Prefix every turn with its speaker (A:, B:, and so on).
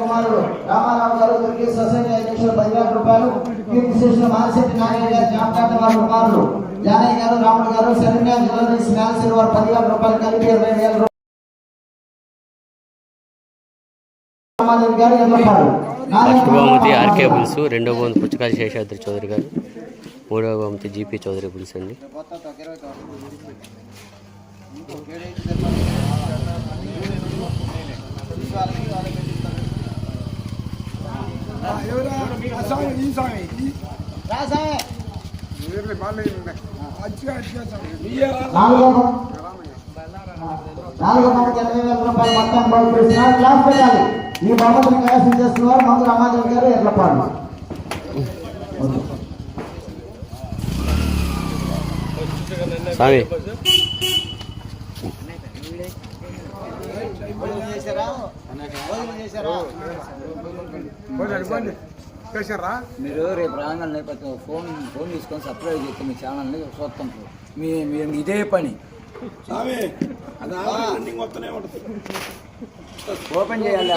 A: కుమారుడు రామారావు గారు దుర్గి సొసైటీ అధ్యక్షులు పది వేల రూపాయలు కీర్తి శేషులు మానశెట్టి నాగయ్య గారి జ్ఞాపకార్థ వారి కుమారుడు యానయ్య గారు రాముడు గారు వారు పదివేల రూపాయలు కలిపి ఇరవై వేల
B: ఫస్ట్ బహుమతి ఆర్కే బుల్స్ రెండో బహుమతి పుచ్చకాయ శేషాద్రి చౌదరి గారు మూడవ బహుమతి జీపీ చౌదరి బుల్స్ అండి.
A: నాలుగో నాలుగో ఎనభై వేల రూపాయలు మొత్తం క్లాస్ పెట్టాలి. ఈ బహుమతిని కైవసం చేస్తున్నారు మందు రామాదేవి గారు ఎర్లపాడు
B: స్వామి
C: చేశారా
D: మీరు రేపు రాగానే ఒక్క ఫోన్ ఫోన్ తీసుకొని సబ్స్క్రైబ్ చేస్తే మీ ఛానల్ని చూస్తాం మీ మీరు ఇదే పని.
C: స్వామి అది ఆల్రెడీ రన్నింగ్ వస్తూనే ఉంటుంది
D: ఓపెన్ చేయాలి.